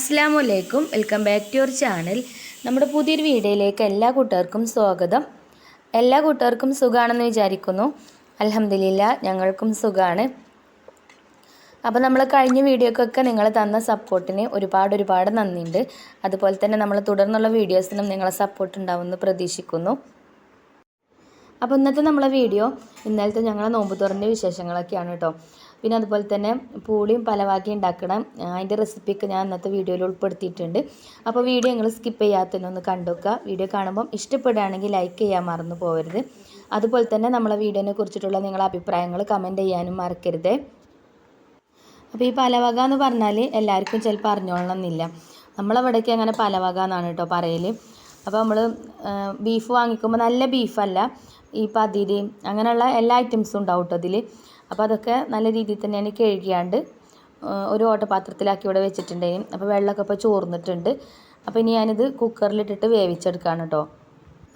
അസ്സാം വലൈക്കും welcome back to your channel. നമ്മുടെ പുതിയൊരു വീഡിയോയിലേക്ക് എല്ലാ കൂട്ടുകാർക്കും സ്വാഗതം. എല്ലാ കൂട്ടുകാർക്കും സുഖമാണെന്ന് വിചാരിക്കുന്നു. അലഹമില്ല ഞങ്ങൾക്കും സുഖമാണ് അപ്പോൾ നമ്മൾ കഴിഞ്ഞ വീഡിയോക്കൊക്കെ നിങ്ങൾ തന്ന സപ്പോർട്ടിന് ഒരുപാട് ഒരുപാട് നന്ദിയുണ്ട്. അതുപോലെ തന്നെ നമ്മൾ തുടർന്നുള്ള വീഡിയോസിനും നിങ്ങളെ സപ്പോർട്ട് ഉണ്ടാവുമെന്ന് പ്രതീക്ഷിക്കുന്നു. അപ്പോൾ ഇന്നത്തെ നമ്മളെ വീഡിയോ ഇന്നലത്തെ ഞങ്ങളെ നോമ്പ് തുറന്റെ വിശേഷങ്ങളൊക്കെയാണ് കേട്ടോ പിന്നെ അതുപോലെ തന്നെ പൂളിയും പലവാക്കി ഉണ്ടാക്കണം. അതിന്റെ റെസിപ്പിയൊക്കെ ഞാൻ ഇന്നത്തെ വീഡിയോയിൽ ഉൾപ്പെടുത്തിയിട്ടുണ്ട്. അപ്പോൾ വീഡിയോ നിങ്ങൾ സ്കിപ്പ് ചെയ്യാത്തതിനൊന്ന് കണ്ടുവെക്കുക വീഡിയോ കാണുമ്പം ഇഷ്ടപ്പെടുകയാണെങ്കിൽ ലൈക്ക് ചെയ്യാൻ മറന്നു പോകരുത്. അതുപോലെ തന്നെ നമ്മളെ വീഡിയോനെ കുറിച്ചിട്ടുള്ള നിങ്ങളുടെ അഭിപ്രായങ്ങൾ കമന്റ് ചെയ്യാനും മറക്കരുത്. അപ്പോൾ ഈ പലവക എന്ന് പറഞ്ഞാൽ എല്ലാവർക്കും ചിലപ്പോൾ അറിഞ്ഞോളണം എന്നില്ല നമ്മളവിടേക്ക് അങ്ങനെ പലവക എന്നാണ് കേട്ടോ പറയൽ അപ്പോൾ നമ്മൾ ബീഫ് വാങ്ങിക്കുമ്പോൾ നല്ല ബീഫല്ല ഈ പതിരി അങ്ങനെയുള്ള എല്ലാ ഐറ്റംസും ഉണ്ടാവും കേട്ടോ അതിൽ അപ്പോൾ അതൊക്കെ നല്ല രീതിയിൽ തന്നെയാണ് കഴുകിയാണ്ട് ഒരു ഓട്ടപാത്രത്തിലാക്കി ഇവിടെ വെച്ചിട്ടുണ്ടായിരുന്നു. അപ്പോൾ വെള്ളമൊക്കെ ഇപ്പോൾ ചോർന്നിട്ടുണ്ട്. അപ്പോൾ ഇനി ഞാനിത് കുക്കറിലിട്ടിട്ട് വേവിച്ചെടുക്കുകയാണ് കേട്ടോ.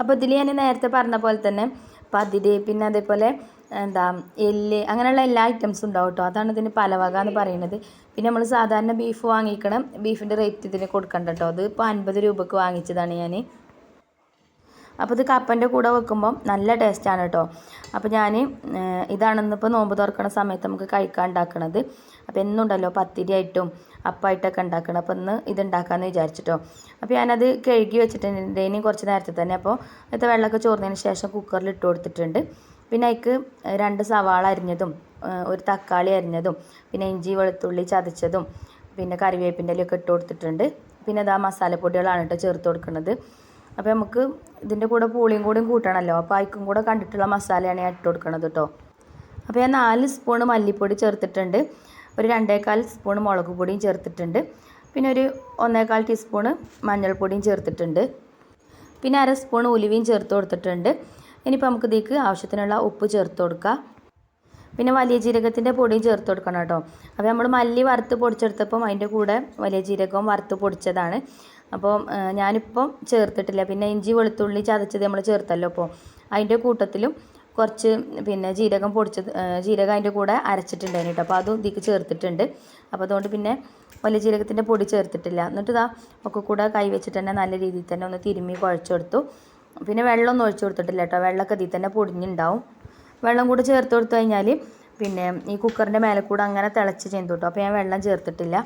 അപ്പോൾ ഇതിൽ ഞാൻ നേരത്തെ പറഞ്ഞ പോലെ തന്നെ പതിര് പിന്നെ അതേപോലെ എന്താ എല്ല് അങ്ങനെയുള്ള എല്ലാ ഐറ്റംസും ഉണ്ടാവും കേട്ടോ. അതാണ് ഇതിന് പലവക എന്ന് പറയുന്നത്. പിന്നെ നമ്മൾ സാധാരണ ബീഫ് വാങ്ങിക്കണം. ബീഫിന്റെ റേറ്റ് ഇതിന് കൊടുക്കണ്ട കേട്ടോ. അത് ഇപ്പോൾ അൻപത് രൂപക്ക് വാങ്ങിച്ചതാണ് ഞാൻ. അപ്പോൾ ഇത് കപ്പന്റെ കൂടെ വെക്കുമ്പം നല്ല ടേസ്റ്റാണ് കേട്ടോ അപ്പോൾ ഞാൻ ഇതാണെന്നിപ്പോൾ നോമ്പ് തുറക്കുന്ന സമയത്ത് നമുക്ക് കഴിക്കാൻ ഉണ്ടാക്കണത് അപ്പോൾ എന്നുണ്ടല്ലോ പത്തിരി ആയിട്ടും അപ്പമായിട്ടൊക്കെ ഉണ്ടാക്കണം അപ്പോൾ ഇന്ന് ഇത് ഉണ്ടാക്കാമെന്ന് വിചാരിച്ചിട്ടോ. അപ്പോൾ ഞാനത് കഴുകി വെച്ചിട്ടുണ്ട് ഇനി കുറച്ച് നേരത്തെ തന്നെ. അപ്പോൾ ഇത്തെ വെള്ളമൊക്കെ ചോർന്നതിന് ശേഷം കുക്കറിൽ ഇട്ട് കൊടുത്തിട്ടുണ്ട്. പിന്നെ അതിക്ക് രണ്ട് സവാള അരിഞ്ഞതും ഒരു തക്കാളി അരിഞ്ഞതും പിന്നെ ഇഞ്ചി വെളുത്തുള്ളി ചതച്ചതും പിന്നെ കറിവേപ്പിന്റെ ഇലയൊക്കെ ഇട്ട് കൊടുത്തിട്ടുണ്ട്. പിന്നെ അതാ മസാലപ്പൊടികളാണ് കേട്ടോ ചേർത്ത് കൊടുക്കുന്നത് അപ്പോൾ നമുക്ക് ഇതിന്റെ കൂടെ പൂളിയും കൂടിയും കൂട്ടണമല്ലോ അപ്പോൾ അതിക്കും കൂടെ കണ്ടിട്ടുള്ള മസാലയാണ് ഞാൻ ഇട്ട് കൊടുക്കുന്നത് കേട്ടോ അപ്പോൾ ഞാൻ നാല് സ്പൂൺ മല്ലിപ്പൊടി ചേർത്തിട്ടുണ്ട്. ഒരു രണ്ടേകാൽ സ്പൂൺ മുളക് പൊടിയും ചേർത്തിട്ടുണ്ട്. പിന്നെ ഒരു ഒന്നേകാൽ ടീസ്പൂണ് മഞ്ഞൾപ്പൊടിയും ചേർത്തിട്ടുണ്ട്. പിന്നെ അര സ്പൂൺ ഉലുവയും ചേർത്ത് കൊടുത്തിട്ടുണ്ട്. ഇനിയിപ്പോൾ നമുക്ക് ഇതിലേക്ക് ആവശ്യത്തിനുള്ള ഉപ്പ് ചേർത്ത് കൊടുക്കുക പിന്നെ വലിയ ജീരകത്തിന്റെ പൊടിയും ചേർത്ത് കൊടുക്കണം കേട്ടോ അപ്പോൾ നമ്മൾ മല്ലി വറുത്ത് പൊടിച്ചെടുത്തപ്പം അതിന്റെ കൂടെ വലിയ ജീരകവും വറുത്ത് പൊടിച്ചതാണ്. അപ്പോൾ ഞാനിപ്പം ചേർത്തിട്ടില്ല. പിന്നെ ഇഞ്ചി വെളുത്തുള്ളി ചതച്ചത് നമ്മൾ ചേർത്തല്ലോ അപ്പോൾ അതിന്റെ കൂട്ടത്തിലും കുറച്ച് പിന്നെ ജീരകം പൊടിച്ചത് ജീരകം അതിന്റെ കൂടെ അരച്ചിട്ടുണ്ടായിരുന്നു കേട്ടോ അപ്പോൾ അതും ഇതിക്ക് ചേർത്തിട്ടുണ്ട്. അപ്പോൾ അതുകൊണ്ട് പിന്നെ വലിയ ജീരകത്തിന്റെ പൊടി ചേർത്തിട്ടില്ല. എന്നിട്ട് ഇതാ ഒക്കെ കൂടെ കൈ വെച്ചിട്ട് തന്നെ നല്ല രീതിയിൽ തന്നെ ഒന്ന് തിരുമ്മി കുഴച്ചെടുത്തു. പിന്നെ വെള്ളമൊന്നും ഒഴിച്ചു കൊടുത്തിട്ടില്ല കേട്ടോ വെള്ളമൊക്കെ ഇതിൽ തന്നെ പൊടിഞ്ഞുണ്ടാവും. വെള്ളം കൂടെ ചേർത്ത് കൊടുത്തു കഴിഞ്ഞാൽ പിന്നെ ഈ കുക്കറിന്റെ മേലെ കൂടെ അങ്ങനെ തിളച്ച് ചെയ്തു കേട്ടോ അപ്പോൾ ഞാൻ വെള്ളം ചേർത്തിട്ടില്ല.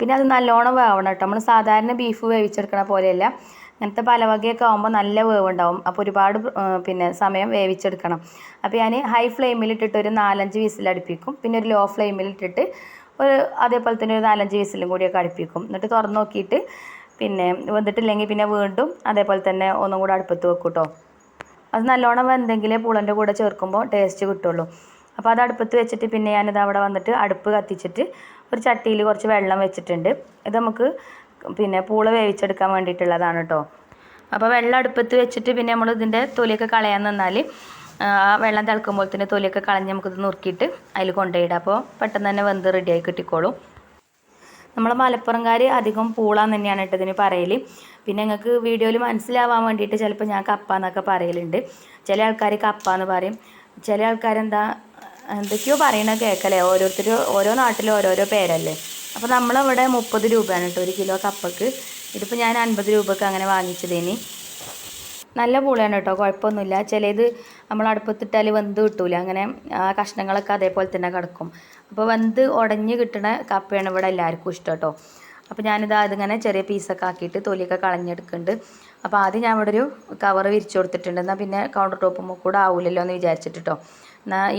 പിന്നെ അത് നല്ലോണം വേവണം കേട്ടോ നമ്മൾ സാധാരണ ബീഫ് വേവിച്ചെടുക്കണ പോലെയല്ല. അങ്ങനത്തെ പലവകയൊക്കെ ആകുമ്പോൾ നല്ല വേവുണ്ടാവും. അപ്പോൾ ഒരുപാട് പിന്നെ സമയം വേവിച്ചെടുക്കണം. അപ്പോൾ ഞാൻ ഹൈ ഫ്ലെയിമിലിട്ടിട്ട് ഒരു നാലഞ്ച് വിസിലടുപ്പിക്കും പിന്നെ ഒരു ലോ ഫ്ലെയിമിൽ ഇട്ടിട്ട് ഒരു അതേപോലെ തന്നെ ഒരു നാലഞ്ച് വിസിലും കൂടിയൊക്കെ അടുപ്പിക്കും. എന്നിട്ട് തുറന്ന് നോക്കിയിട്ട് പിന്നെ വെന്തിട്ടില്ലെങ്കിൽ പിന്നെ വീണ്ടും അതേപോലെ തന്നെ ഒന്നും കൂടെ അടുപ്പത്ത് വെക്കും കേട്ടോ അത് നല്ലോണം വെന്തെങ്കിലേ പുളന്റെ കൂടെ ചേർക്കുമ്പോൾ ടേസ്റ്റ് കിട്ടുള്ളൂ. അപ്പോൾ അത് അടുപ്പത്ത് വെച്ചിട്ട് പിന്നെ ഞാനിത് അവിടെ വന്നിട്ട് അടുപ്പ് കത്തിച്ചിട്ട് ഒരു ചട്ടിയിൽ കുറച്ച് വെള്ളം വെച്ചിട്ടുണ്ട്. ഇത് നമുക്ക് പിന്നെ പൂള വേവിച്ചെടുക്കാൻ വേണ്ടിയിട്ടുള്ളതാണ് കേട്ടോ അപ്പോൾ വെള്ളം അടുപ്പത്ത് വെച്ചിട്ട് പിന്നെ നമ്മൾ ഇതിന്റെ തൊലിയൊക്കെ കളയാൻ നിന്നാൽ ആ വെള്ളം തിളക്കുമ്പോൾ തന്നെ തൊലിയൊക്കെ കളഞ്ഞ് നമുക്കിത് നുറുക്കിയിട്ട് അതിൽ കൊണ്ടുപോയിടാം. അപ്പോൾ പെട്ടെന്ന് തന്നെ വെന്ത് റെഡിയായി കിട്ടിക്കോളും. നമ്മൾ മലപ്പുറംകാർ അധികം പൂളാന്ന് തന്നെയാണ് കേട്ടോ ഇതിന് പറയൽ പിന്നെ നിങ്ങൾക്ക് വീഡിയോയിൽ മനസ്സിലാവാൻ വേണ്ടിയിട്ട് ചിലപ്പോൾ ഞാൻ കപ്പ എന്നൊക്കെ പറയലുണ്ട്. ചില ആൾക്കാർ കപ്പ എന്ന് പറയും. ചില ആൾക്കാരെന്താ എന്തൊക്കെയോ പറയണ കേൾക്കല്ലേ ഓരോരുത്തർ ഓരോ നാട്ടിലും ഓരോരോ പേരല്ലേ? അപ്പോൾ നമ്മളവിടെ മുപ്പത് രൂപയാണ് കേട്ടോ ഒരു കിലോ കപ്പക്ക്. ഇതിപ്പോൾ ഞാൻ അൻപത് രൂപക്ക് അങ്ങനെ വാങ്ങിച്ചതേനി. നല്ല പൂളയാണ് കേട്ടോ കുഴപ്പമൊന്നുമില്ല. ചിലത് നമ്മൾ അടുപ്പത്തിട്ടാൽ വെന്ത് കിട്ടൂല. അങ്ങനെ ആ കഷ്ണങ്ങളൊക്കെ അതേപോലെ തന്നെ കിടക്കും. അപ്പോൾ വെന്ത് ഉടഞ്ഞ് കിട്ടുന്ന കപ്പയാണ് ഇവിടെ എല്ലാവർക്കും ഇഷ്ടം കേട്ടോ. അപ്പോൾ ഞാനിത് അതിങ്ങനെ ചെറിയ പീസൊക്കെ ആക്കിയിട്ട് തൊലിയൊക്കെ കളഞ്ഞെടുക്കുന്നുണ്ട്. അപ്പോൾ ആദ്യം ഞാൻ ഇവിടെ ഒരു കവർ വിരിച്ചു കൊടുത്തിട്ടുണ്ട്. എന്നാൽ പിന്നെ കൗണ്ടർ ടോപ്പുമ്പോൾ കൂടെ ആവില്ലല്ലോ എന്ന് വിചാരിച്ചിട്ട് കേട്ടോ.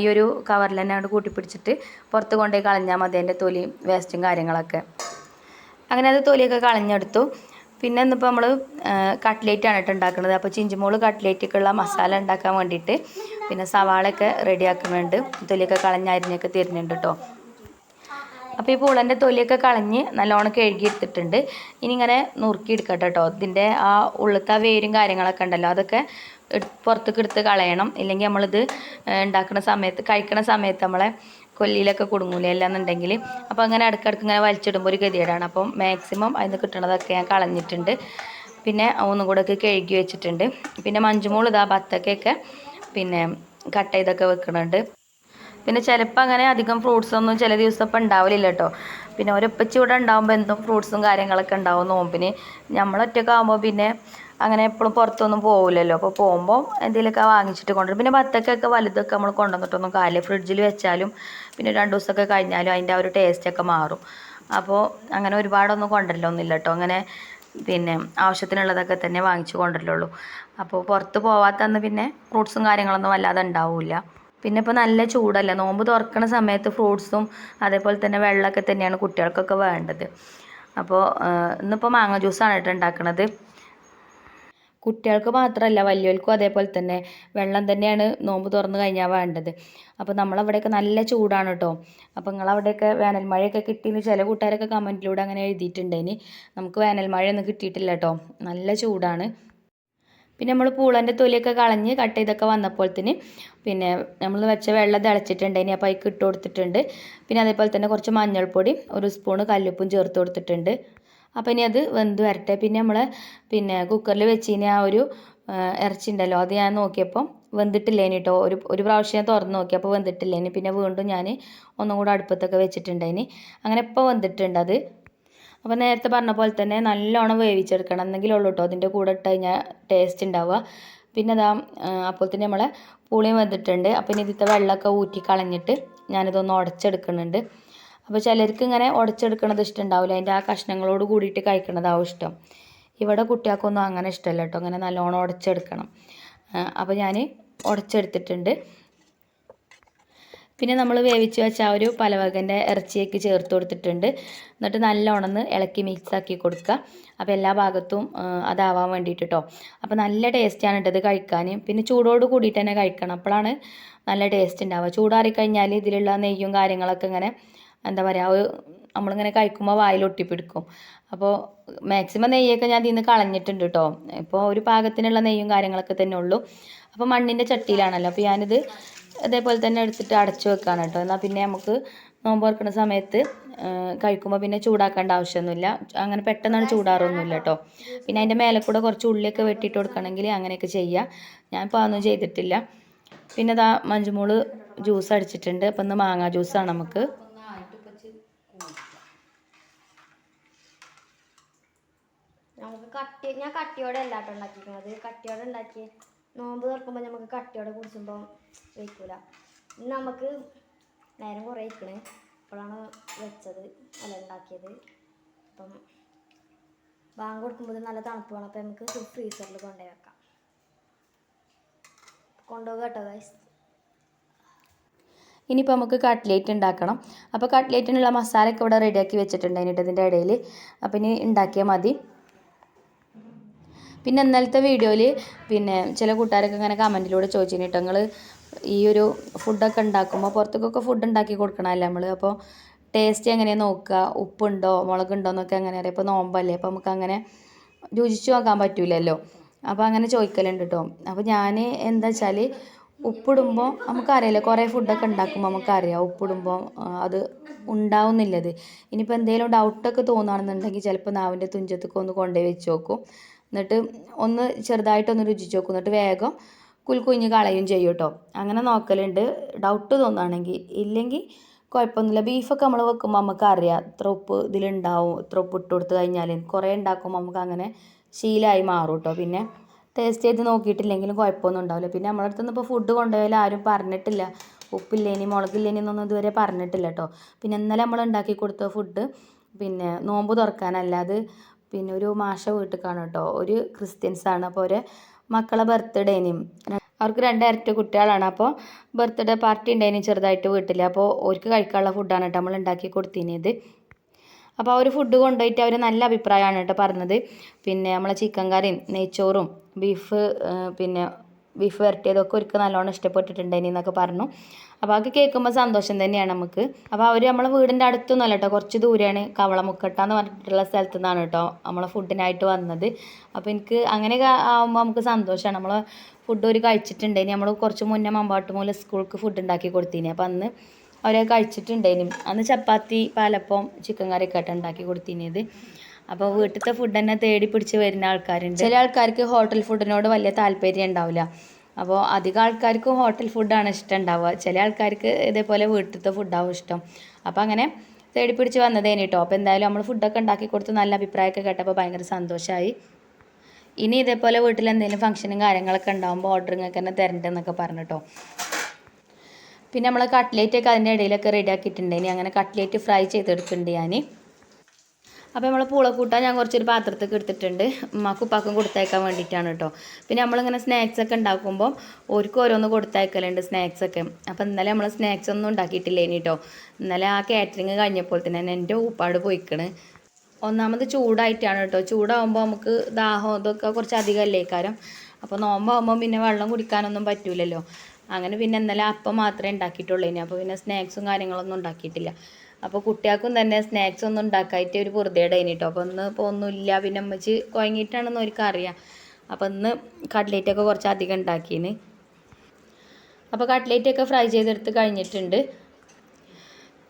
ഈ ഒരു കവറിൽ തന്നെ അങ്ങോട്ട് കൂട്ടിപ്പിടിച്ചിട്ട് പുറത്ത് കൊണ്ടുപോയി കളഞ്ഞാൽ മതി അതിന്റെ തൊലി വേസ്റ്റും കാര്യങ്ങളൊക്കെ. അങ്ങനെ അത് തൊലിയൊക്കെ കളഞ്ഞെടുത്തു. പിന്നെ ഇന്നിപ്പോൾ നമ്മൾ കട്ട്ലേറ്റ് ആണ് കേട്ടോ ഉണ്ടാക്കുന്നത് അപ്പോൾ ചിഞ്ചുമോൾ കട്ട്ലേറ്റൊക്കെയുള്ള മസാല ഉണ്ടാക്കാൻ വേണ്ടിയിട്ട് പിന്നെ സവാളയൊക്കെ റെഡിയാക്കുന്നുണ്ട് തൊലിയൊക്കെ കളഞ്ഞ് അരിഞ്ഞൊക്കെ തരുന്നുണ്ട് കേട്ടോ അപ്പോൾ ഈ പൂളന്റെ തൊലിയൊക്കെ കളഞ്ഞ് നല്ലോണം കഴുകി എടുത്തിട്ടുണ്ട്. ഇനി ഇങ്ങനെ നുറുക്കി എടുക്കട്ടെ കേട്ടോ ഇതിന്റെ ആ ഉള്ളത്തെ വേരും കാര്യങ്ങളൊക്കെ ഉണ്ടല്ലോ അതൊക്കെ പുറത്തേക്ക് എടുത്ത് കളയണം. ഇല്ലെങ്കിൽ നമ്മളിത് ഉണ്ടാക്കുന്ന സമയത്ത് കഴിക്കുന്ന സമയത്ത് നമ്മളെ കൊല്ലിയിലൊക്കെ കുടുങ്ങൂലേ എന്നുണ്ടെങ്കിൽ അപ്പോൾ അങ്ങനെ ഇടയ്ക്കിടയ്ക്ക് ഇങ്ങനെ വലിച്ചിടുമ്പോൾ ഒരു ഗതികേടാണ്. അപ്പം മാക്സിമം അതിന് കിട്ടണതൊക്കെ ഞാൻ കളഞ്ഞിട്ടുണ്ട്. പിന്നെ ഒന്നും കൂടെ ഒക്കെ കഴുകി വെച്ചിട്ടുണ്ട്. പിന്നെ മഞ്ചുമോൾ ഇതാ ബത്തക്കൊക്കെ പിന്നെ കട്ട് ചെയ്തൊക്കെ വെക്കുന്നുണ്ട് പിന്നെ ചിലപ്പോൾ അങ്ങനെ അധികം ഫ്രൂട്ട്സ് ഒന്നും ചില ദിവസം ഇപ്പം ഉണ്ടാവില്ല കേട്ടോ. പിന്നെ ഒരൊപ്പച്ചി ഇവിടെ ഉണ്ടാകുമ്പോൾ എന്തും ഫ്രൂട്ട്സും കാര്യങ്ങളൊക്കെ ഉണ്ടാവും നോമ്പിന്. നമ്മളൊറ്റക്കാകുമ്പോൾ പിന്നെ അങ്ങനെ എപ്പോഴും പുറത്തൊന്നും പോകില്ലല്ലോ അപ്പോൾ പോകുമ്പോൾ എന്തെങ്കിലുമൊക്കെ വാങ്ങിച്ചിട്ട് കൊണ്ടുവരും. പിന്നെ ബത്തക്കൊക്കെ വലുതൊക്കെ നമ്മൾ കൊണ്ടുവന്നിട്ടൊന്നും കാര്യമില്ല. ഫ്രിഡ്ജിൽ വെച്ചാലും പിന്നെ രണ്ട് ദിവസമൊക്കെ കഴിഞ്ഞാലും അതിന്റെ ആ ഒരു ടേസ്റ്റൊക്കെ മാറും. അപ്പോൾ അങ്ങനെ ഒരുപാടൊന്നും കൊണ്ടുവരലൊന്നുമില്ല കേട്ടോ. അങ്ങനെ പിന്നെ ആവശ്യത്തിനുള്ളതൊക്കെ തന്നെ വാങ്ങിച്ചു കൊണ്ടുവരലുള്ളൂ. അപ്പോൾ പുറത്ത് പോവാത്തന്ന് പിന്നെ ഫ്രൂട്ട്സും കാര്യങ്ങളൊന്നും വല്ലാതെ ഉണ്ടാവില്ല. പിന്നെ ഇപ്പോൾ നല്ല ചൂടല്ല. നോമ്പ് തുറക്കുന്ന സമയത്ത് ഫ്രൂട്ട്സും അതേപോലെ തന്നെ വെള്ളമൊക്കെ തന്നെയാണ് കുട്ടികൾക്കൊക്കെ വേണ്ടത്. അപ്പോൾ ഇന്നിപ്പോൾ മാങ്ങ ജ്യൂസാണ് കേട്ടോ ഉണ്ടാക്കുന്നത് കുട്ടികൾക്ക് മാത്രമല്ല വലിയവർക്കും അതേപോലെ തന്നെ. വെള്ളം തന്നെയാണ് നോമ്പ് തുറന്ന് കഴിഞ്ഞാൽ വേണ്ടത്. അപ്പോൾ നമ്മളവിടെയൊക്കെ നല്ല ചൂടാണ് കേട്ടോ അപ്പോൾ നിങ്ങളവിടെയൊക്കെ വേനൽ മഴയൊക്കെ കിട്ടിയെന്ന് ചില കൂട്ടുകാരൊക്കെ കമന്റിലൂടെ അങ്ങനെ എഴുതിയിട്ടുണ്ടേനി. നമുക്ക് വേനൽ മഴയൊന്നും കിട്ടിയിട്ടില്ല കേട്ടോ നല്ല ചൂടാണ്. പിന്നെ നമ്മൾ പൂളന്റെ തൊലിയൊക്കെ കളഞ്ഞ് കട്ട് ചെയ്തൊക്കെ വന്നപ്പോഴത്തേന് പിന്നെ നമ്മൾ വെച്ച വെള്ളം തിളച്ചിട്ടുണ്ടേനി. അപ്പോൾ അതിക്ക് ഇട്ട് കൊടുത്തിട്ടുണ്ട്. പിന്നെ അതേപോലെ തന്നെ കുറച്ച് മഞ്ഞൾപ്പൊടി ഒരു സ്പൂണ് കല്ലുപ്പും ചേർത്ത് കൊടുത്തിട്ടുണ്ട്. അപ്പോൾ ഇനി അത് വെന്ത് വരട്ടെ. പിന്നെ നമ്മൾ പിന്നെ കുക്കറിൽ വെച്ച് കഴിഞ്ഞാൽ ആ ഒരു ഇറച്ചി ഉണ്ടല്ലോ അത് ഞാൻ നോക്കിയപ്പം വെന്തിട്ടില്ലേനി കേട്ടോ ഒരു ഒരു പ്രാവശ്യം ഞാൻ തുറന്ന് നോക്കിയപ്പോൾ വെന്തിട്ടില്ലേനി. പിന്നെ വീണ്ടും ഞാൻ ഒന്നും കൂടെ അടുപ്പത്തൊക്കെ വെച്ചിട്ടുണ്ടേനി അങ്ങനെ ഇപ്പോൾ വെന്തിട്ടുണ്ട് അത്. അപ്പോൾ നേരത്തെ പറഞ്ഞ പോലെ തന്നെ നല്ലോണം വേവിച്ചെടുക്കണം. എന്നെങ്കിലും ഉള്ളൂ കേട്ടോ അതിന്റെ കൂടെ ഇട്ട് കഴിഞ്ഞാൽ ടേസ്റ്റ് ഉണ്ടാവുക പിന്നെ അതാ അപ്പോൾ തന്നെ നമ്മളെ പുളിയും വെന്തിട്ടുണ്ട്. അപ്പോൾ ഇനി ഇതിത്തെ വെള്ളമൊക്കെ ഊറ്റി കളഞ്ഞിട്ട് ഞാനിതൊന്ന് ഉടച്ചെടുക്കുന്നുണ്ട് അപ്പോൾ ചിലർക്ക് ഇങ്ങനെ ഉടച്ചെടുക്കണത് ഇഷ്ടമുണ്ടാവില്ല അതിന്റെ ആ കഷ്ണങ്ങളോട് കൂടിയിട്ട് കഴിക്കണതാവും ഇഷ്ടം. ഇവിടെ കുട്ടികൾക്കൊന്നും അങ്ങനെ ഇഷ്ടമല്ല കേട്ടോ അങ്ങനെ നല്ലോണം ഉടച്ചെടുക്കണം. അപ്പോൾ ഞാൻ ഉടച്ചെടുത്തിട്ടുണ്ട്. പിന്നെ നമ്മൾ വേവിച്ച് വെച്ച ആ ഒരു പലവകന്റെ ഇറച്ചിയൊക്കെ ചേർത്ത് കൊടുത്തിട്ടുണ്ട്. എന്നിട്ട് നല്ലോണമെന്ന് ഇളക്കി മിക്സ് ആക്കി കൊടുക്കുക. അപ്പോൾ എല്ലാ ഭാഗത്തും അതാവാൻ വേണ്ടിയിട്ട് കേട്ടോ അപ്പോൾ നല്ല ടേസ്റ്റാണ് കേട്ടത് കഴിക്കാൻ പിന്നെ ചൂടോട് കൂടിയിട്ട് തന്നെ കഴിക്കണം. അപ്പോഴാണ് നല്ല ടേസ്റ്റ് ഉണ്ടാവുക ചൂടാറി കഴിഞ്ഞാൽ ഇതിലുള്ള നെയ്യും കാര്യങ്ങളൊക്കെ ഇങ്ങനെ എന്താ പറയുക ഒരു നമ്മളിങ്ങനെ കഴിക്കുമ്പോൾ വായിൽ ഒട്ടിപ്പിടിക്കും. അപ്പോൾ മാക്സിമം നെയ്യൊക്കെ ഞാൻ ഇതിൽ നിന്ന് കളഞ്ഞിട്ടുണ്ട് കേട്ടോ ഇപ്പോൾ ഒരു പാകത്തിനുള്ള നെയ്യും കാര്യങ്ങളൊക്കെ തന്നെ ഉള്ളൂ. അപ്പോൾ മണ്ണിന്റെ ചട്ടിയിലാണല്ലോ. അപ്പോൾ ഞാനിത് ഇതേപോലെ തന്നെ എടുത്തിട്ട് അടച്ചു വെക്കാണ് കേട്ടോ എന്നാൽ പിന്നെ നമുക്ക് നോമ്പ് തുറക്കുന്ന സമയത്ത് കഴിക്കുമ്പോൾ പിന്നെ ചൂടാക്കേണ്ട ആവശ്യമൊന്നുമില്ല. അങ്ങനെ പെട്ടെന്നാണ് ചൂടാറൊന്നുമില്ല കേട്ടോ പിന്നെ അതിന്റെ മേലെ കൂടെ കുറച്ച് ഉള്ളിയൊക്കെ വെട്ടിയിട്ട് കൊടുക്കണമെങ്കിൽ അങ്ങനെയൊക്കെ ചെയ്യുക ഞാനിപ്പോൾ അതൊന്നും ചെയ്തിട്ടില്ല. പിന്നെ ഇതാ മഞ്ചുമൂൾ ജ്യൂസ് അടിച്ചിട്ടുണ്ട്. അപ്പം ഇന്ന് മാങ്ങാ ജ്യൂസാണ് നമുക്ക് നമുക്ക് കട്ടി ഞാൻ കട്ടിയോടെ അല്ല കേട്ടോ ഉണ്ടാക്കിയിരിക്കുന്നത്. കട്ടിയോടെ ഉണ്ടാക്കി നോമ്പ് തുറക്കുമ്പോൾ നമുക്ക് കട്ടിയോടെ കുടിച്ചുമ്പോൾ വയ്ക്കൂല ഇന്ന് നമുക്ക് നേരം കുറേ ഇരിക്കണേ. അപ്പോഴാണ് വെച്ചത് അല്ല ഉണ്ടാക്കിയത്. അപ്പം ബാങ്ക് കൊടുക്കുമ്പോൾ നല്ല തണുപ്പ് വേണം. അപ്പം നമുക്ക് ഫ്രീസറിൽ കൊണ്ടുപോയി വെക്കാം. കൊണ്ടുപോകുക കേട്ടോ ഗൈസ് ഇനിയിപ്പോൾ നമുക്ക് കട്ട്ലേറ്റ് ഉണ്ടാക്കണം. അപ്പോൾ കട്ട്ലേറ്റിനുള്ള മസാലയൊക്കെ ഇവിടെ റെഡിയാക്കി വെച്ചിട്ടുണ്ട്. അതിനിട്ട് ഇടയിൽ. അപ്പോൾ ഇനി ഉണ്ടാക്കിയാൽ മതി. പിന്നെ ഇന്നലത്തെ വീഡിയോയിൽ പിന്നെ ചില കൂട്ടുകാരൊക്കെ ഇങ്ങനെ കമന്റിലൂടെ ചോദിച്ചിന് നിങ്ങൾ ഈ ഒരു ഫുഡൊക്കെ ഉണ്ടാക്കുമ്പോൾ പുറത്തേക്കൊക്കെ ഫുഡ് ഉണ്ടാക്കി കൊടുക്കണമല്ലേ നമ്മൾ അപ്പോൾ ടേസ്റ്റ് എങ്ങനെയാണ് നോക്കുക ഉപ്പുണ്ടോ? മുളകുണ്ടോ എന്നൊക്കെ അങ്ങനെ അറിയാം. ഇപ്പോൾ നോമ്പല്ലേ അപ്പോൾ നമുക്ക് അങ്ങനെ രുചിച്ച് നോക്കാൻ പറ്റൂലല്ലോ? അപ്പോൾ അങ്ങനെ ചോദിക്കലുണ്ട് കേട്ടോ അപ്പോൾ ഞാൻ എന്താ വെച്ചാൽ ഉപ്പിടുമ്പോൾ നമുക്കറിയാലോ കുറേ ഫുഡൊക്കെ ഉണ്ടാക്കുമ്പോൾ നമുക്കറിയാം ഉപ്പിടുമ്പോൾ അത് ഉണ്ടാവുന്നില്ലത്. ഇനിയിപ്പോൾ എന്തെങ്കിലും ഡൗട്ടൊക്കെ തോന്നുകയാണെന്നുണ്ടെങ്കിൽ ചിലപ്പോൾ നാവിന്റെ തുഞ്ചത്തൊക്കെ ഒന്ന് കൊണ്ടുപോയി വെച്ച് നോക്കും. എന്നിട്ട് ഒന്ന് ചെറുതായിട്ടൊന്ന് രുചിച്ച് നോക്കും. എന്നിട്ട് വേഗം കുൽക്കുഞ്ഞ് കളയും ചെയ്യും കേട്ടോ അങ്ങനെ നോക്കലുണ്ട്. ഡൗട്ട് തോന്നുകയാണെങ്കിൽ ഇല്ലെങ്കിൽ കുഴപ്പമൊന്നുമില്ല. ബീഫൊക്കെ നമ്മൾ വെക്കുമ്പോൾ നമുക്ക് അറിയാം. ഇത്ര ഉപ്പ് ഇതിലുണ്ടാവും. ഇത്ര ഉപ്പ് ഇട്ട് കൊടുത്ത് കഴിഞ്ഞാൽ കുറേ ഉണ്ടാക്കുമ്പോൾ നമുക്ക് അങ്ങനെ ശീലമായി മാറും കേട്ടോ പിന്നെ ടേസ്റ്റ് ചെയ്ത് നോക്കിയിട്ടില്ലെങ്കിലും കുഴപ്പമൊന്നും ഉണ്ടാവില്ല. പിന്നെ നമ്മളെ അടുത്തൊന്നും ഇപ്പോൾ ഫുഡ് കൊണ്ടുപോയാലും ആരും പറഞ്ഞിട്ടില്ല. ഉപ്പില്ലേനി മുളകില്ലേനി എന്നൊന്നും ഇതുവരെ പറഞ്ഞിട്ടില്ല കേട്ടോ പിന്നെ ഇന്നലെ നമ്മൾ ഉണ്ടാക്കി കൊടുത്ത ഫുഡ് പിന്നെ നോമ്പ് തുറക്കാനല്ല. അത് പിന്നെ ഒരു മാഷ വീട്ടിലേക്കാണ് കേട്ടോ. ഒരു ക്രിസ്ത്യൻസ് ആണ് അപ്പോൾ ഒരു മക്കളെ ബർത്ത്ഡേനും അവർക്ക് രണ്ട് ഇരട്ട കുട്ടികളാണ്. അപ്പോൾ ബർത്ത്ഡേ പാർട്ടി ഉണ്ടായിരുന്നു ചെറുതായിട്ട് വീട്ടിൽ അപ്പോൾ അവർക്ക് കഴിക്കാനുള്ള ഫുഡാണ് കേട്ടോ നമ്മൾ ഉണ്ടാക്കി കൊടുത്തിനത്. അപ്പോൾ ആ ഒരു ഫുഡ് കൊണ്ടുപോയിട്ട് അവർ നല്ല അഭിപ്രായമാണ് കേട്ടോ പറഞ്ഞത്. പിന്നെ നമ്മളെ ചിക്കൻ കറിയും നെയ്ച്ചോറും ബീഫ് പിന്നെ ബീഫ് വരട്ടിയതൊക്കെ ഒരുക്ക് നല്ലോണം ഇഷ്ടപ്പെട്ടിട്ടുണ്ടായിനി എന്നൊക്കെ പറഞ്ഞു. അപ്പോൾ അതൊക്കെ കേൾക്കുമ്പോൾ സന്തോഷം തന്നെയാണ് നമുക്ക്. അപ്പോൾ അവർ നമ്മളെ വീടിന്റെ അടുത്തൊന്നും അല്ല കേട്ടോ കുറച്ച് ദൂരെയാണ് കവളമുക്കട്ട എന്ന് പറഞ്ഞിട്ടുള്ള സ്ഥലത്തു നിന്നാണ് കേട്ടോ നമ്മളെ ഫുഡിനായിട്ട് വന്നത്. അപ്പോൾ എനിക്ക് അങ്ങനെ ആകുമ്പോൾ നമുക്ക് സന്തോഷമാണ് നമ്മൾ ഫുഡ് ഒരു കഴിച്ചിട്ടുണ്ടായിനി. നമ്മൾ കുറച്ച് മുന്നേ മമ്പാട്ട് മൂലം സ്കൂൾക്ക് ഫുഡ് ഉണ്ടാക്കി കൊടുത്തീനി. അപ്പോൾ അന്ന് അവരെ കഴിച്ചിട്ടുണ്ടേനും അന്ന് ചപ്പാത്തി പാലപ്പം ചിക്കൻ കറിയൊക്കെ ആയിട്ട് ഉണ്ടാക്കി കൊടുത്തിനത്. അപ്പോൾ വീട്ടിലത്തെ ഫുഡ് തന്നെ തേടി പിടിച്ച് വരുന്ന ആൾക്കാരുണ്ട്. ചില ആൾക്കാർക്ക് ഹോട്ടൽ ഫുഡിനോട് വലിയ താല്പര്യം ഉണ്ടാവില്ല. അപ്പോൾ അധികം ആൾക്കാർക്കും ഹോട്ടൽ ഫുഡാണ് ഇഷ്ടം ഉണ്ടാവുക. ചില ആൾക്കാർക്ക് ഇതേപോലെ വീട്ടിലത്തെ ഫുഡാവും ഇഷ്ടം. അപ്പോൾ അങ്ങനെ തേടി പിടിച്ച് വന്നതേനി കേട്ടോ അപ്പോൾ എന്തായാലും നമ്മൾ ഫുഡൊക്കെ ഉണ്ടാക്കി കൊടുത്ത് നല്ല അഭിപ്രായമൊക്കെ കേട്ടപ്പോൾ ഭയങ്കര സന്തോഷമായി ഇനി ഇതേപോലെ വീട്ടിൽ എന്തെങ്കിലും ഫംഗ്ഷനും കാര്യങ്ങളൊക്കെ ഉണ്ടാകുമ്പോൾ ഓർഡറിങ്ങൊക്കെ തന്നെ തരണ്ടെന്നൊക്കെ പറഞ്ഞിട്ടോ പിന്നെ നമ്മൾ കട്ട്ലേറ്റ് ഒക്കെ അതിന്റെ ഇടയിലൊക്കെ റെഡി ഇനി അങ്ങനെ കട്ട്ലേറ്റ് ഫ്രൈ ചെയ്തെടുക്കുന്നുണ്ട് ഞാൻ അപ്പോൾ നമ്മൾ പൂള കൂട്ടാൻ ഞാൻ കുറച്ചൊരു പാത്രത്തേക്ക് എടുത്തിട്ടുണ്ട്. ഉമ്മാക്കും ഉപ്പാക്കും കൊടുത്തയക്കാൻ വേണ്ടിയിട്ടാണ് കേട്ടോ പിന്നെ നമ്മളിങ്ങനെ സ്നാക്സ് ഒക്കെ ഉണ്ടാക്കുമ്പോൾ ഓർക്ക് ഓരോന്ന് കൊടുത്തയക്കലുണ്ട് സ്നാക്സ് ഒക്കെ. അപ്പോൾ ഇന്നലെ നമ്മൾ സ്നാക്സ് ഒന്നും ഉണ്ടാക്കിയിട്ടില്ല ഇനി കേട്ടോ ഇന്നലെ ആ കാറ്ററിങ് കഴിഞ്ഞപ്പോൾ തന്നെ എന്റെ ഉപ്പാട് പോയിക്കണ്. ഒന്നാമത് ചൂടായിട്ടാണ് കേട്ടോ ചൂടാകുമ്പോൾ നമുക്ക് ദാഹം ഇതൊക്കെ കുറച്ച് അധികം അല്ലേ അപ്പോൾ നോമ്പാകുമ്പോൾ പിന്നെ വെള്ളം കുടിക്കാനൊന്നും പറ്റൂലല്ലോ. അങ്ങനെ പിന്നെ ഇന്നലെ അപ്പം മാത്രമേ ഉണ്ടാക്കിയിട്ടുള്ളൂ. ഇനി അപ്പോൾ പിന്നെ സ്നാക്സും കാര്യങ്ങളൊന്നും ഉണ്ടാക്കിയിട്ടില്ല. അപ്പോൾ കുട്ടികൾക്കും തന്നെ സ്നാക്സ് ഒന്നും ഉണ്ടാക്കായിട്ട് ഒരു പൊറുതേടെ കഴിഞ്ഞിട്ടോ. അപ്പോൾ ഇന്ന് ഇപ്പോൾ ഒന്നുമില്ല. പിന്നെ അമ്മച്ച് കുഴങ്ങിയിട്ടാണെന്ന് അവർക്ക് അറിയാം. അപ്പോൾ ഇന്ന് കട്ട്ലേറ്റൊക്കെ കുറച്ച് അധികം ഉണ്ടാക്കിയിന് അപ്പോൾ കട്ട്ലേറ്റൊക്കെ ഫ്രൈ ചെയ്തെടുത്ത് കഴിഞ്ഞിട്ടുണ്ട്.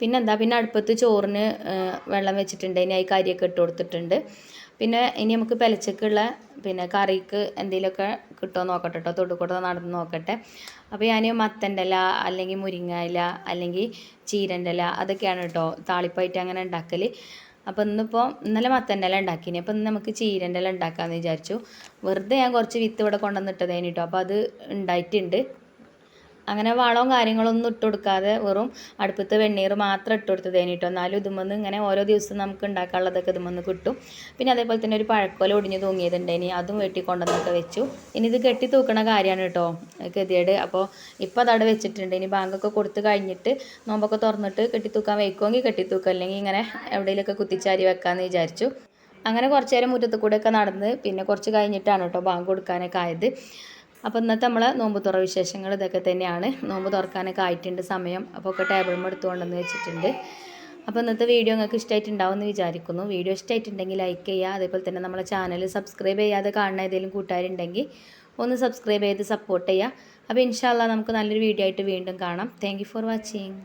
പിന്നെന്താ പിന്നെ അടുപ്പത്ത് ചോറിന് വെള്ളം വെച്ചിട്ടുണ്ട്. ഇനി അതിൽ കരിയൊക്കെ ഇട്ട് കൊടുത്തിട്ടുണ്ട്. പിന്നെ ഇനി നമുക്ക് പെലച്ചക്കുള്ള പിന്നെ കറിക്ക് എന്തെങ്കിലുമൊക്കെ കിട്ടുമോ നോക്കട്ടെ കേട്ടോ. തൊടുക്കൂടെ നടന്ന് നോക്കട്ടെ. അപ്പോൾ ഞാൻ മത്തന്റെ ഇല അല്ലെങ്കിൽ മുരിങ്ങ ഇല അല്ലെങ്കിൽ ചീരന്റെ ഇല അതൊക്കെയാണ് കേട്ടോ താളിപ്പായിട്ട് അങ്ങനെ ഉണ്ടാക്കൽ അപ്പോൾ ഇന്നിപ്പോൾ ഇന്നലെ മത്തന്റെ ഇല ഉണ്ടാക്കിനി. അപ്പോൾ ഇന്ന് നമുക്ക് ചീരന്റെ ഇല ഉണ്ടാക്കാമെന്ന് വിചാരിച്ചു. വെറുതെ ഞാൻ കുറച്ച് വിത്ത് ഇവിടെ കൊണ്ടുവന്നിട്ടതേനി കേട്ടോ. അപ്പോൾ അത് ഉണ്ടായിട്ടുണ്ട്. അങ്ങനെ വളവും കാര്യങ്ങളൊന്നും ഇട്ട് കൊടുക്കാതെ വെറും അടുപ്പത്ത് വെണ്ണീർ മാത്രം ഇട്ട് കൊടുത്ത് കേട്ടോ. എന്നാലും ഇതുമെന്ന് ഇങ്ങനെ ഓരോ ദിവസം നമുക്ക് ഉണ്ടാക്കാനുള്ളതൊക്കെ ഇതുമെന്ന് കിട്ടും. പിന്നെ അതേപോലെ തന്നെ ഒരു പഴക്കോല ഒടിഞ്ഞ് തൂങ്ങിയതുണ്ടായിനി അതും വെട്ടി കൊണ്ടുവന്നൊക്കെ വെച്ചു. ഇനി ഇത് കെട്ടി തൂക്കണ കാര്യമാണ് കേട്ടോ ഗതിയേട് അപ്പോൾ ഇപ്പോൾ അതവിടെ വെച്ചിട്ടുണ്ട്. ഇനി ബാങ്കൊക്കെ കൊടുത്ത് കഴിഞ്ഞിട്ട് നോമ്പൊക്കെ തുറന്നിട്ട് കെട്ടി തൂക്കാൻ വയ്ക്കുമെങ്കിൽ കെട്ടി തൂക്കാം. അല്ലെങ്കിൽ ഇങ്ങനെ എവിടെയെങ്കിലുമൊക്കെ കുത്തിച്ചാരി വെക്കാമെന്ന് വിചാരിച്ചു. അങ്ങനെ കുറച്ച് നേരം മുറ്റത്ത് കൂടെയൊക്കെ നടന്ന് പിന്നെ കുറച്ച് കഴിഞ്ഞിട്ടാണ് കേട്ടോ ബാങ്ക് കൊടുക്കാനൊക്കെ ആയത്. അപ്പോൾ ഇന്നത്തെ നമ്മളെ നോമ്പ് തുറ വിശേഷങ്ങൾ ഇതൊക്കെ തന്നെയാണ്. നോമ്പ് തുറക്കാനൊക്കെ ആയിട്ടുണ്ട് സമയം. അപ്പോൾ ഒക്കെ ടേബിളും എടുത്തുകൊണ്ടെന്ന് വെച്ചിട്ടുണ്ട്. അപ്പോൾ ഇന്നത്തെ വീഡിയോ നിങ്ങൾക്ക് ഇഷ്ടമായിട്ടുണ്ടാവും എന്ന് വിചാരിക്കുന്നു. വീഡിയോ ഇഷ്ടമായിട്ടുണ്ടെങ്കിൽ ലൈക്ക് ചെയ്യുക. അതേപോലെ തന്നെ നമ്മളെ ചാനൽ സബ്സ്ക്രൈബ് ചെയ്യാതെ കാണുന്ന ഏതെങ്കിലും കൂട്ടുകാരുണ്ടെങ്കിൽ ഒന്ന് സബ്സ്ക്രൈബ് ചെയ്ത് സപ്പോർട്ട് ചെയ്യുക. അപ്പോൾ ഇൻഷാല്ല നമുക്ക് നല്ലൊരു വീഡിയോ ആയിട്ട് വീണ്ടും കാണാം. Thank for watching